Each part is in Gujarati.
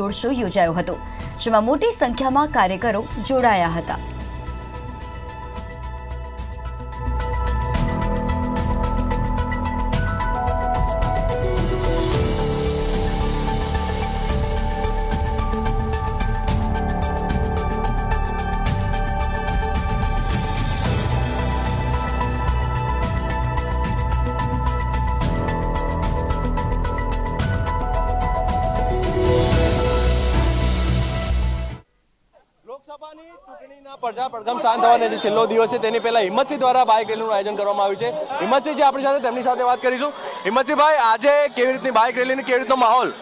રોડ શો યોજાયો હતો જેમાં મોટી સંખ્યામાં કાર્યકરો જોડાયા હતા. પ્રજા પ્રથમ શાંત થવાને જે છેલ્લો દિવસ છે, તેની પહેલા હિંમતસિંહ દ્વારા બાઇક રેલીનું આયોજન કરવામાં આવ્યું છે. હિંમતસિંહ છે આપણી સાથે, તેમની સાથે વાત કરીશું. હિંમતસિંહભાઈ, આજે કેવી રીતની બાઇક રેલીની કેવી રીતનો માહોલ?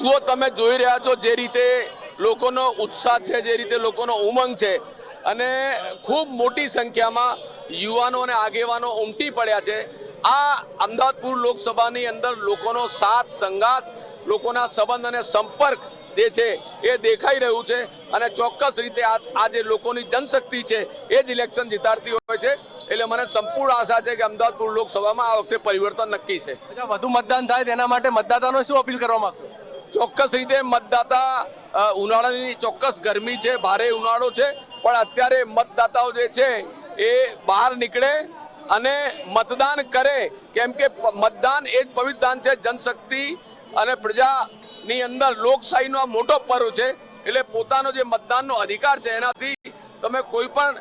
જુઓ, તમે જોઈ રહ્યા છો જે રીતે લોકોનો ઉત્સાહ છે, જે રીતે લોકોનો ઉમંગ છે. અને ખૂબ મોટી સંખ્યામાં યુવાનો અને આગેવાનો ઉમટી પડ્યા છે. આ અમદાવાદપુર લોકસભાની અંદર લોકોનો સાથ સંગાત લોકોના સંબંધ અને સંપર્ક જે છે એ દેખાઈ રહ્યું છે અને ચોક્કસ રીતે આ આ જે લોકોની જનશક્તિ છે એ જ ઇલેક્શન જીતાડતી હોય છે. એટલે મને સંપૂર્ણ આશા છે કે અમદાવાદપુર લોકસભામાં આ વખતે પરિવર્તન નક્કી છે. વધુ મતદાન થાય તેના માટે મતદાતાનો શું અપીલ કરવા માંગો ચોક્કસ રીતે મતદાતા ઉનાળાની ચોક્કસ ગરમી છે ભારે ઉનાળો છે પણ અત્યારે મતદાતાઓ જે છે એ બહાર નીકળે અને મતદાન કરે. કેમ કે મતદાન એ જ પવિત્ર દાન છે જનશક્તિ અને પ્રજાની અંદર લોકશાહીનો આ મોટો પર્વ છે, એટલે પોતાનો જે મતદાનનો અધિકાર છે, એનાથી તમે કોઈ પણ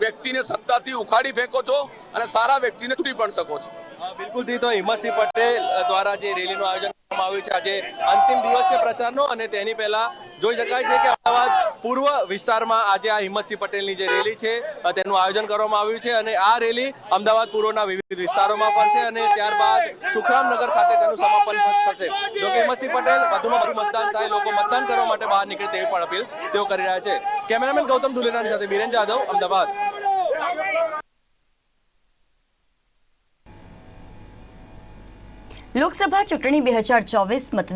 વ્યક્તિને સત્તાથી ઉખાડી ફેંકો છો અને સારા વ્યક્તિને છૂટી પણ શકો છો. બિલકુલ બિલકુલથી તો હિંમતસિંહ પટેલ દ્વારા જે રેલીનું આયોજન કરવામાં આવ્યું છે, આજે અંતિમ દિવસ પ્રચારનો અને તેની પહેલા જોઈ શકાય છે કે અમદાવાદ પૂર્વ વિસ્તારમાં આજે આ હિંમતસિંહ પટેલની જે રેલી છે તેનું આયોજન કરવામાં આવ્યું છે અને આ રેલી અમદાવાદ પૂર્વના વિવિધ વિસ્તારોમાં ફરશે અને ત્યારબાદ સુખરામનગર ખાતે તેનું સમાપન થશે. જો કે હિંમતસિંહ પટેલ વધુમાં વધુ મતદાન થાય, લોકો મતદાન કરવા માટે બહાર નીકળે તેવી પણ અપીલ તેઓ કરી રહ્યા છે. કેમેરામેન ગૌતમ ધુલેરાની સાથે બીરેન જાદવ અમદાવાદ. લોકસભા ચૂંટણી બે હજાર ચોવીસ મતદાન